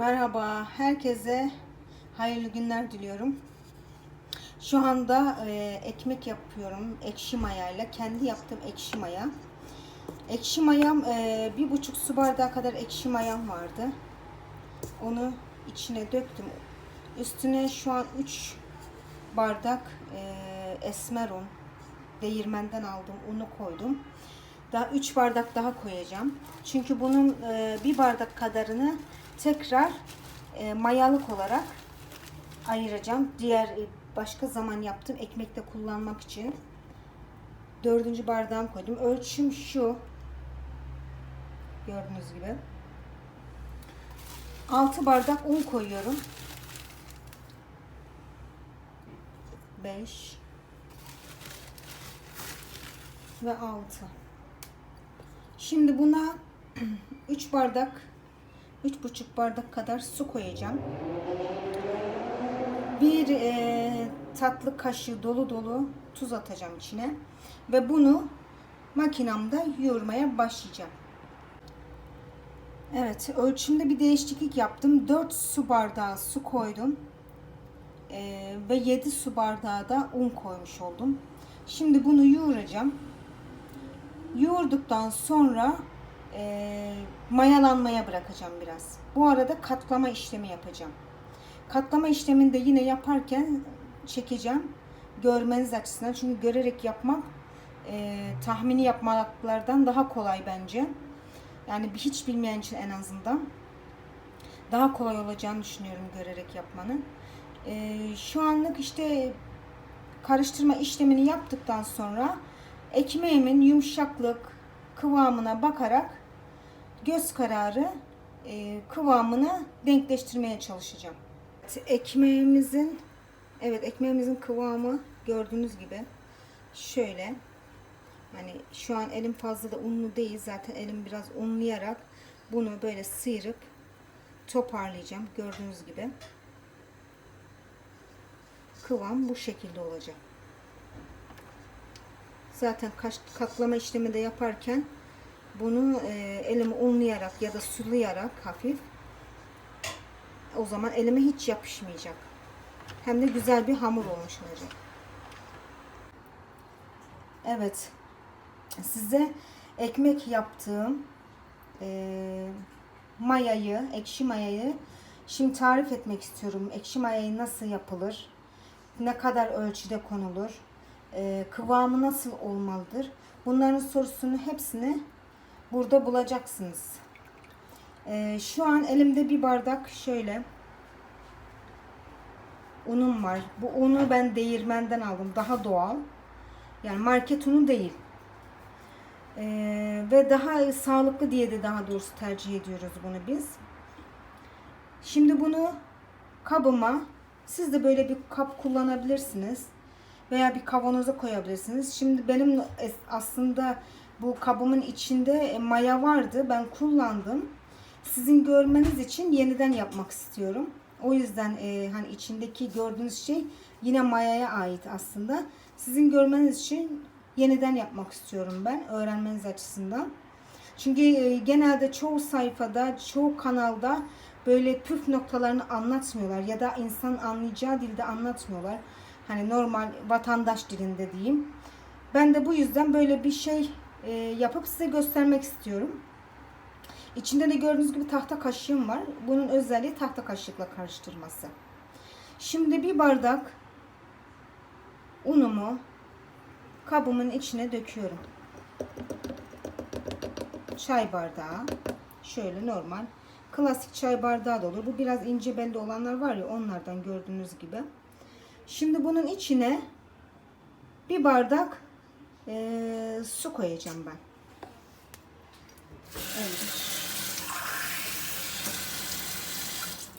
Merhaba, herkese hayırlı günler diliyorum. Şu anda e, ekmek yapıyorum ekşi mayayla. Kendi yaptığım ekşi maya. Ekşi mayam e, bir buçuk su bardağı kadar ekşi mayam vardı. Onu içine döktüm. Üstüne şu an 3 bardak e, esmer un, değirmenden aldım unu koydum. Daha 3 bardak daha koyacağım. Çünkü bunun e, bir bardak kadarını tekrar e, mayalık olarak ayıracağım. Diğer e, başka zaman yaptığım ekmekte kullanmak için. Dördüncü bardağım koydum. Ölçüm şu. Gördüğünüz gibi. 6 bardak un koyuyorum. 5 ve 6. Şimdi buna 3 bardak 3,5 bardak kadar su koyacağım. Bir e, tatlı kaşığı dolu dolu tuz atacağım içine. Ve bunu makinamda yoğurmaya başlayacağım. Evet ölçümde bir değişiklik yaptım. 4 su bardağı su koydum. E, ve 7 su bardağı da un koymuş oldum. Şimdi bunu yoğuracağım. Yoğurduktan sonra e, mayalanmaya bırakacağım biraz. Bu arada katlama işlemi yapacağım. Katlama işlemini de yine yaparken çekeceğim. Görmeniz açısından. Çünkü görerek yapmak e, tahmini yapmaklardan daha kolay bence. Yani hiç bilmeyen için en azından. Daha kolay olacağını düşünüyorum görerek yapmanın. E, şu anlık işte karıştırma işlemini yaptıktan sonra ekmeğimin yumuşaklık kıvamına bakarak göz kararı e, kıvamını denkleştirmeye çalışacağım. Ekmeğimizin evet ekmeğimizin kıvamı gördüğünüz gibi şöyle. Hani şu an elim fazla da unlu değil zaten elim biraz unlayarak bunu böyle sıyırıp toparlayacağım gördüğünüz gibi. Kıvam bu şekilde olacak. Zaten katlama işlemi de yaparken bunu e, elimi unlayarak ya da sulayarak hafif o zaman elime hiç yapışmayacak. Hem de güzel bir hamur olmuş olacak. Evet. Size ekmek yaptığım e, mayayı, ekşi mayayı şimdi tarif etmek istiyorum. Ekşi mayayı nasıl yapılır? Ne kadar ölçüde konulur? E, kıvamı nasıl olmalıdır? Bunların sorusunu hepsini burada bulacaksınız. Ee, şu an elimde bir bardak şöyle unum var. Bu unu ben değirmenden aldım. Daha doğal. Yani market unu değil. Ee, ve daha sağlıklı diye de daha doğrusu tercih ediyoruz bunu biz. Şimdi bunu kabıma siz de böyle bir kap kullanabilirsiniz. Veya bir kavanoza koyabilirsiniz. Şimdi benim aslında bu kabımın içinde e, maya vardı. Ben kullandım. Sizin görmeniz için yeniden yapmak istiyorum. O yüzden e, hani içindeki gördüğünüz şey yine mayaya ait aslında. Sizin görmeniz için yeniden yapmak istiyorum ben öğrenmeniz açısından. Çünkü e, genelde çoğu sayfada, çoğu kanalda böyle püf noktalarını anlatmıyorlar ya da insan anlayacağı dilde anlatmıyorlar. Hani normal vatandaş dilinde diyeyim. Ben de bu yüzden böyle bir şey e, yapıp size göstermek istiyorum. İçinde de gördüğünüz gibi tahta kaşığım var. Bunun özelliği tahta kaşıkla karıştırması. Şimdi bir bardak unumu kabımın içine döküyorum. Çay bardağı. Şöyle normal. Klasik çay bardağı da olur. Bu biraz ince belli olanlar var ya onlardan gördüğünüz gibi. Şimdi bunun içine bir bardak e, su koyacağım ben. Evet.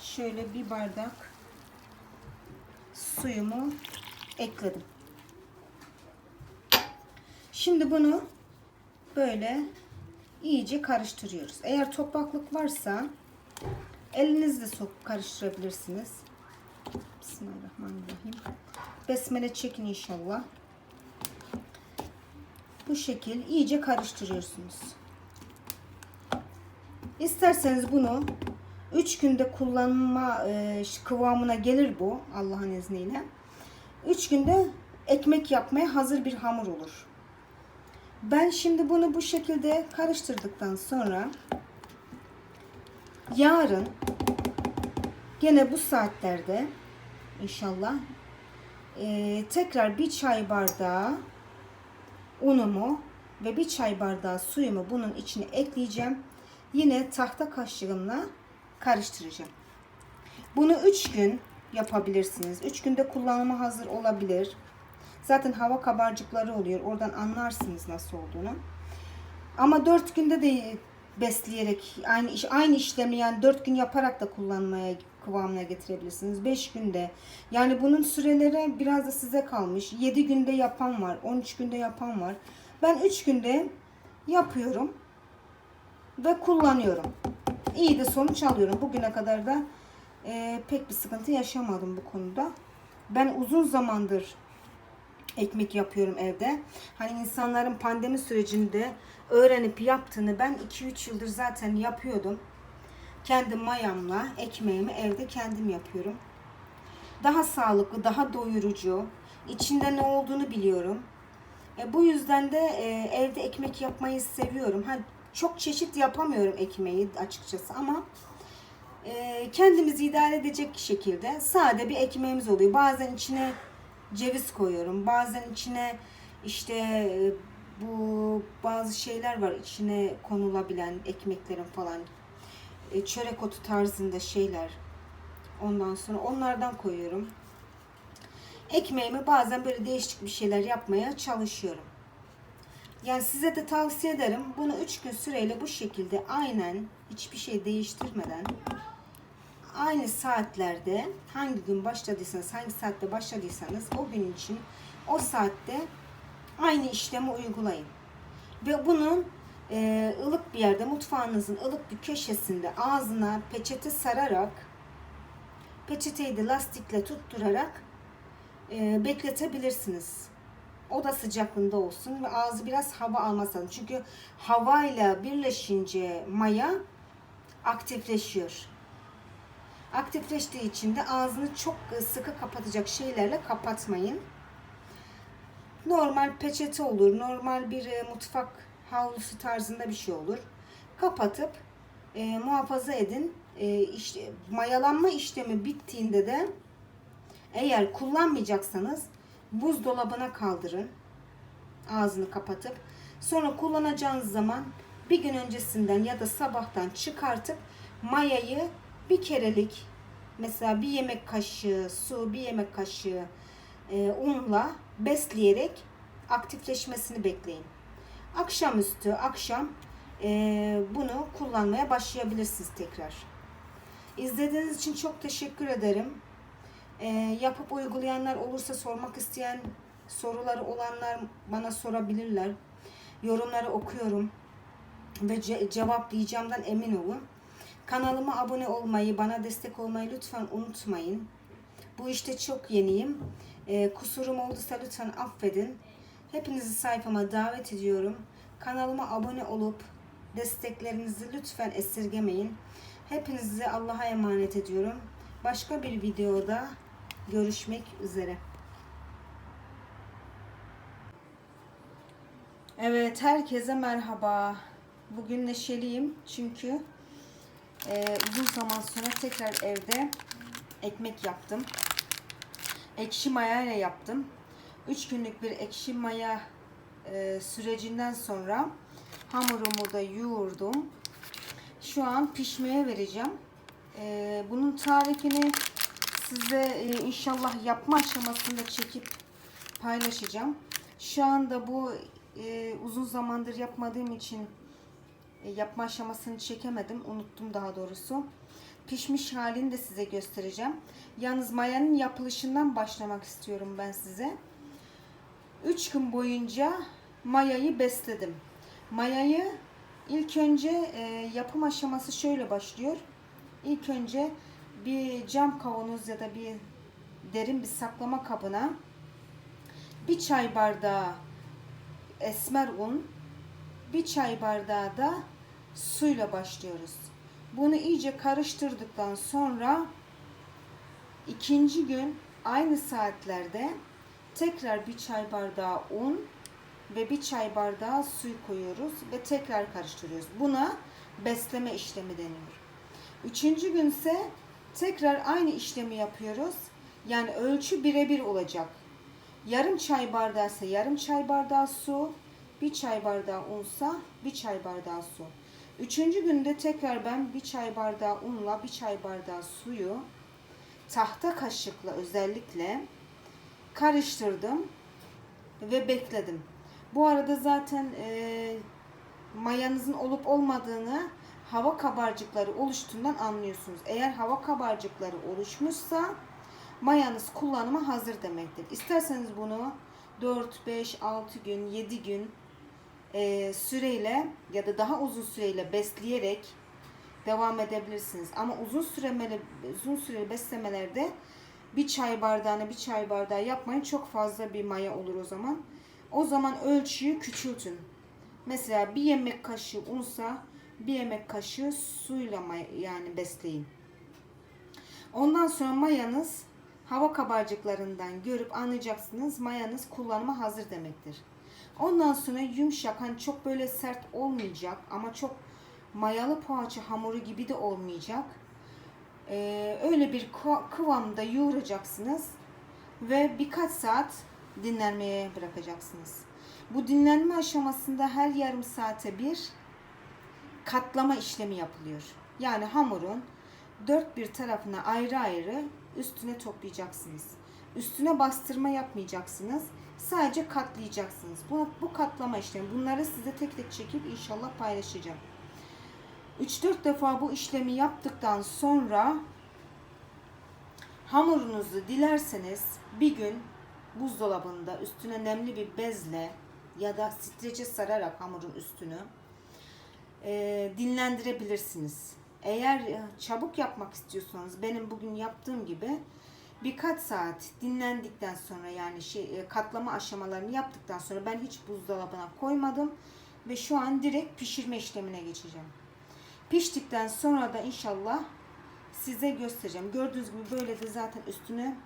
Şöyle bir bardak suyumu ekledim. Şimdi bunu böyle iyice karıştırıyoruz. Eğer topraklık varsa elinizle sok karıştırabilirsiniz. Bismillahirrahmanirrahim. Besmele çekin inşallah. Bu şekil iyice karıştırıyorsunuz. İsterseniz bunu 3 günde kullanma e, kıvamına gelir bu Allah'ın izniyle. 3 günde ekmek yapmaya hazır bir hamur olur. Ben şimdi bunu bu şekilde karıştırdıktan sonra yarın gene bu saatlerde inşallah e, tekrar bir çay bardağı unumu ve bir çay bardağı suyumu bunun içine ekleyeceğim. Yine tahta kaşığımla karıştıracağım. Bunu 3 gün yapabilirsiniz. 3 günde kullanıma hazır olabilir. Zaten hava kabarcıkları oluyor. Oradan anlarsınız nasıl olduğunu. Ama 4 günde de besleyerek aynı iş aynı işlemi yani 4 gün yaparak da kullanmaya kıvamına getirebilirsiniz. 5 günde. Yani bunun süreleri biraz da size kalmış. 7 günde yapan var. 13 günde yapan var. Ben 3 günde yapıyorum ve kullanıyorum. İyi de sonuç alıyorum. Bugüne kadar da e, pek bir sıkıntı yaşamadım bu konuda. Ben uzun zamandır ekmek yapıyorum evde. Hani insanların pandemi sürecinde öğrenip yaptığını ben 2-3 yıldır zaten yapıyordum. Kendi mayamla ekmeğimi evde kendim yapıyorum. Daha sağlıklı, daha doyurucu. İçinde ne olduğunu biliyorum. E, bu yüzden de e, evde ekmek yapmayı seviyorum. Ha, çok çeşit yapamıyorum ekmeği açıkçası ama e, kendimizi idare edecek şekilde sade bir ekmeğimiz oluyor. Bazen içine ceviz koyuyorum. Bazen içine işte e, bu bazı şeyler var içine konulabilen ekmeklerin falan e, çörek otu tarzında şeyler. Ondan sonra onlardan koyuyorum. Ekmeğimi bazen böyle değişik bir şeyler yapmaya çalışıyorum. Yani size de tavsiye ederim. Bunu 3 gün süreyle bu şekilde aynen hiçbir şey değiştirmeden aynı saatlerde hangi gün başladıysanız, hangi saatte başladıysanız o gün için o saatte aynı işlemi uygulayın. Ve bunun e, ılık bir yerde, mutfağınızın ılık bir köşesinde ağzına peçete sararak peçeteyi de lastikle tutturarak e, bekletebilirsiniz. Oda sıcaklığında olsun ve ağzı biraz hava almasın. Çünkü havayla birleşince maya aktifleşiyor. Aktifleştiği için de ağzını çok sıkı kapatacak şeylerle kapatmayın. Normal peçete olur, normal bir e, mutfak havlusu tarzında bir şey olur. Kapatıp e, muhafaza edin. E, işte, mayalanma işlemi bittiğinde de eğer kullanmayacaksanız buzdolabına kaldırın. Ağzını kapatıp sonra kullanacağınız zaman bir gün öncesinden ya da sabahtan çıkartıp mayayı bir kerelik mesela bir yemek kaşığı su, bir yemek kaşığı e, unla besleyerek aktifleşmesini bekleyin. Akşamüstü, akşam e, bunu kullanmaya başlayabilirsiniz tekrar. İzlediğiniz için çok teşekkür ederim. E, yapıp uygulayanlar olursa sormak isteyen soruları olanlar bana sorabilirler. Yorumları okuyorum ve ce- cevaplayacağımdan emin olun. Kanalıma abone olmayı, bana destek olmayı lütfen unutmayın. Bu işte çok yeniyim. Ee, kusurum olduysa lütfen affedin. Hepinizi sayfama davet ediyorum. Kanalıma abone olup desteklerinizi lütfen esirgemeyin. Hepinizi Allah'a emanet ediyorum. Başka bir videoda görüşmek üzere. Evet, herkese merhaba. Bugün neşeliyim çünkü e, uzun zaman sonra tekrar evde ekmek yaptım. Ekşi maya ile yaptım. 3 günlük bir ekşi maya e, sürecinden sonra hamurumu da yoğurdum. Şu an pişmeye vereceğim. E, bunun tarifini size e, inşallah yapma aşamasında çekip paylaşacağım. Şu anda bu e, uzun zamandır yapmadığım için yapma aşamasını çekemedim. Unuttum daha doğrusu. Pişmiş halini de size göstereceğim. Yalnız mayanın yapılışından başlamak istiyorum ben size. 3 gün boyunca mayayı besledim. Mayayı ilk önce e, yapım aşaması şöyle başlıyor. İlk önce bir cam kavanoz ya da bir derin bir saklama kabına bir çay bardağı esmer un, bir çay bardağı da suyla başlıyoruz. Bunu iyice karıştırdıktan sonra ikinci gün aynı saatlerde tekrar bir çay bardağı un ve bir çay bardağı suyu koyuyoruz ve tekrar karıştırıyoruz. Buna besleme işlemi deniyor. Üçüncü günse tekrar aynı işlemi yapıyoruz. Yani ölçü birebir olacak. Yarım çay bardağı ise yarım çay bardağı su, bir çay bardağı unsa bir çay bardağı su. Üçüncü günde tekrar ben bir çay bardağı unla bir çay bardağı suyu tahta kaşıkla özellikle karıştırdım ve bekledim. Bu arada zaten e, mayanızın olup olmadığını hava kabarcıkları oluştuğundan anlıyorsunuz. Eğer hava kabarcıkları oluşmuşsa mayanız kullanıma hazır demektir. İsterseniz bunu 4, 5, 6 gün, 7 gün e, süreyle ya da daha uzun süreyle besleyerek devam edebilirsiniz. Ama uzun süremeli uzun süreli beslemelerde bir çay bardağına bir çay bardağı yapmayın. Çok fazla bir maya olur o zaman. O zaman ölçüyü küçültün. Mesela bir yemek kaşığı unsa bir yemek kaşığı suyla maya, yani besleyin. Ondan sonra mayanız hava kabarcıklarından görüp anlayacaksınız. Mayanız kullanıma hazır demektir. Ondan sonra yumuşak hani çok böyle sert olmayacak ama çok mayalı poğaça hamuru gibi de olmayacak. Ee, öyle bir kıva- kıvamda yoğuracaksınız ve birkaç saat dinlenmeye bırakacaksınız. Bu dinlenme aşamasında her yarım saate bir katlama işlemi yapılıyor. Yani hamurun dört bir tarafına ayrı ayrı üstüne toplayacaksınız. Üstüne bastırma yapmayacaksınız. Sadece katlayacaksınız. Bu, bu katlama işlemi. Bunları size tek tek çekip inşallah paylaşacağım. 3-4 defa bu işlemi yaptıktan sonra hamurunuzu dilerseniz bir gün buzdolabında üstüne nemli bir bezle ya da strece sararak hamurun üstünü e, dinlendirebilirsiniz. Eğer e, çabuk yapmak istiyorsanız benim bugün yaptığım gibi birkaç saat dinlendikten sonra yani şey e, katlama aşamalarını yaptıktan sonra ben hiç buzdolabına koymadım ve şu an direkt pişirme işlemine geçeceğim. Piştikten sonra da inşallah size göstereceğim. Gördüğünüz gibi böyle de zaten üstüne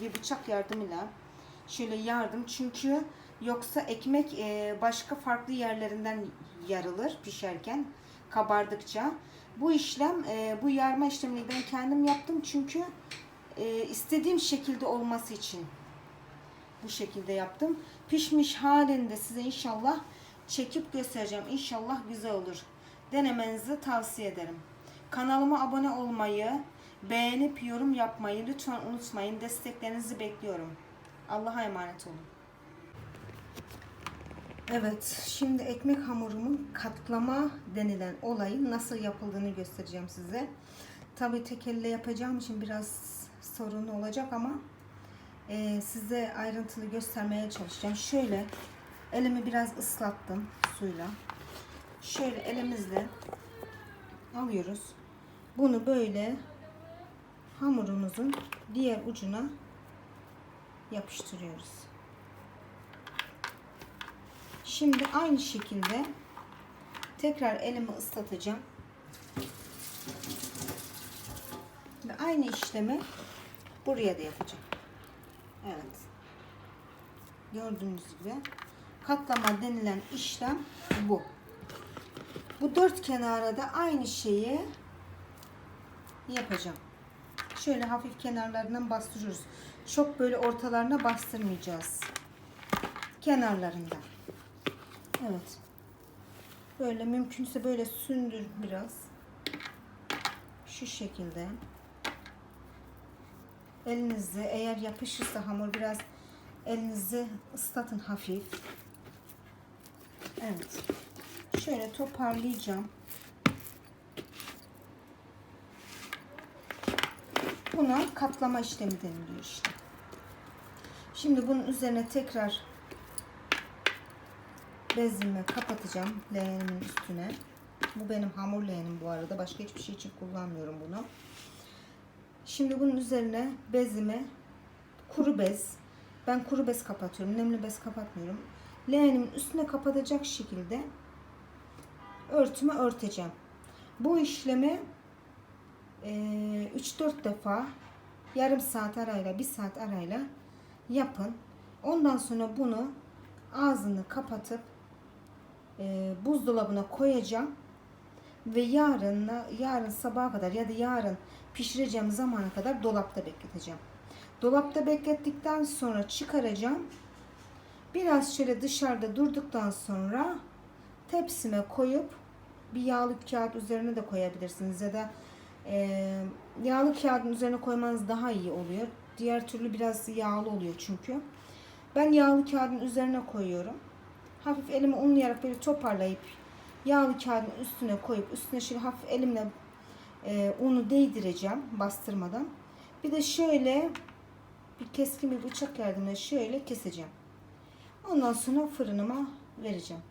bir bıçak yardımıyla şöyle yardım. Çünkü yoksa ekmek e, başka farklı yerlerinden yarılır pişerken kabardıkça. Bu işlem, e, bu yarma işlemini ben kendim yaptım çünkü e, istediğim şekilde olması için bu şekilde yaptım. Pişmiş halinde size inşallah çekip göstereceğim. İnşallah güzel olur. Denemenizi tavsiye ederim. Kanalıma abone olmayı, beğenip yorum yapmayı lütfen unutmayın. Desteklerinizi bekliyorum. Allah'a emanet olun. Evet, şimdi ekmek hamurumun katlama denilen olayın nasıl yapıldığını göstereceğim size. Tabii tek elle yapacağım için biraz sorun olacak ama e, size ayrıntılı göstermeye çalışacağım. Şöyle elimi biraz ıslattım suyla. Şöyle elimizle alıyoruz. Bunu böyle hamurumuzun diğer ucuna yapıştırıyoruz. Şimdi aynı şekilde tekrar elimi ıslatacağım. Ve aynı işlemi buraya da yapacağım. Evet. Gördüğünüz gibi katlama denilen işlem bu. Bu dört kenara da aynı şeyi yapacağım. Şöyle hafif kenarlarından bastırıyoruz. Çok böyle ortalarına bastırmayacağız. Kenarlarından. Evet. Böyle mümkünse böyle sündür biraz. Şu şekilde. Elinizle eğer yapışırsa hamur biraz elinizi ıslatın hafif. Evet. Şöyle toparlayacağım. Buna katlama işlemi deniliyor işte. Şimdi bunun üzerine tekrar bezimi kapatacağım leğenimin üstüne. Bu benim hamur leğenim bu arada. Başka hiçbir şey için kullanmıyorum bunu. Şimdi bunun üzerine bezimi kuru bez. Ben kuru bez kapatıyorum. Nemli bez kapatmıyorum. Leğenimin üstüne kapatacak şekilde örtümü örteceğim. Bu işlemi e, 3-4 defa yarım saat arayla, bir saat arayla yapın. Ondan sonra bunu ağzını kapatıp e, buzdolabına koyacağım ve yarın yarın sabaha kadar ya da yarın pişireceğim zamana kadar dolapta bekleteceğim. Dolapta beklettikten sonra çıkaracağım. Biraz şöyle dışarıda durduktan sonra tepsime koyup bir yağlı kağıt üzerine de koyabilirsiniz ya da e, yağlı kağıdın üzerine koymanız daha iyi oluyor. Diğer türlü biraz yağlı oluyor çünkü. Ben yağlı kağıdın üzerine koyuyorum. Hafif elimi unlayarak böyle toparlayıp yağlı kağıdın üstüne koyup üstüne şöyle hafif elimle e, unu değdireceğim bastırmadan. Bir de şöyle bir keskin bir bıçak yardımıyla şöyle keseceğim. Ondan sonra fırınıma vereceğim.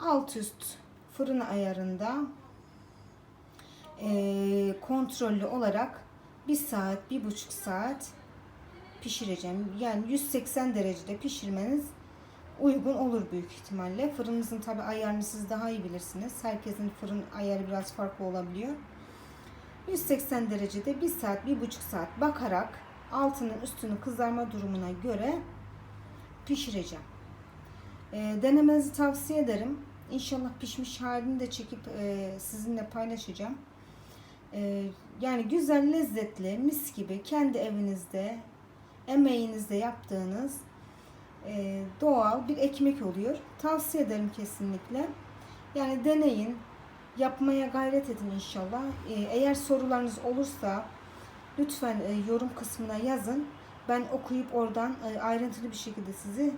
Alt üst fırın ayarında e, kontrollü olarak bir saat, bir buçuk saat pişireceğim. Yani 180 derecede pişirmeniz uygun olur büyük ihtimalle. Fırınınızın tabi ayarını siz daha iyi bilirsiniz. Herkesin fırın ayarı biraz farklı olabiliyor. 180 derecede bir saat, bir buçuk saat bakarak altının üstünün kızarma durumuna göre pişireceğim. E, denemenizi tavsiye ederim. İnşallah pişmiş halini de çekip e, sizinle paylaşacağım. E, yani güzel, lezzetli, mis gibi kendi evinizde, emeğinizde yaptığınız e, doğal bir ekmek oluyor. Tavsiye ederim kesinlikle. Yani deneyin, yapmaya gayret edin inşallah. E, eğer sorularınız olursa lütfen e, yorum kısmına yazın. Ben okuyup oradan e, ayrıntılı bir şekilde sizi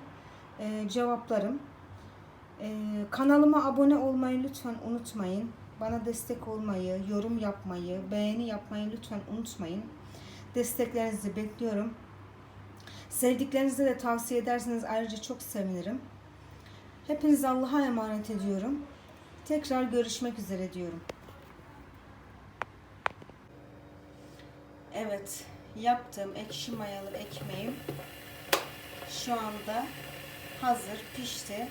e, cevaplarım. E, kanalıma abone olmayı lütfen unutmayın. Bana destek olmayı, yorum yapmayı, beğeni yapmayı lütfen unutmayın. Desteklerinizi bekliyorum. Sevdiklerinize de tavsiye ederseniz ayrıca çok sevinirim. Hepinizi Allah'a emanet ediyorum. Tekrar görüşmek üzere diyorum. Evet, yaptığım ekşi mayalı ekmeğim şu anda hazır, pişti.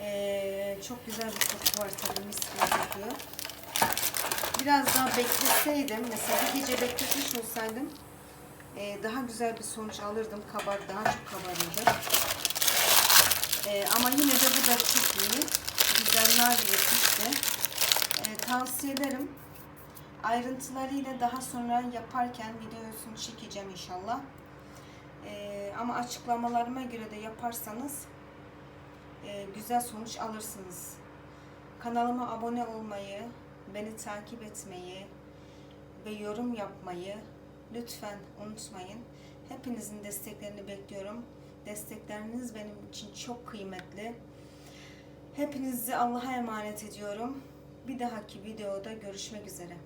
Ee, çok güzel bir koku var tabii mis gibi kokuyor. Biraz daha bekleseydim, mesela bir gece bekletmiş olsaydım e, daha güzel bir sonuç alırdım. Kabar daha çok kabarırdı. E, ama yine de bu da çok iyi. Güzel nar. E, tavsiye ederim. Ayrıntılarıyla daha sonra yaparken videosunu çekeceğim inşallah. E, ama açıklamalarıma göre de yaparsanız e, güzel sonuç alırsınız. Kanalıma abone olmayı, beni takip etmeyi ve yorum yapmayı lütfen unutmayın. Hepinizin desteklerini bekliyorum. Destekleriniz benim için çok kıymetli. Hepinizi Allah'a emanet ediyorum. Bir dahaki videoda görüşmek üzere.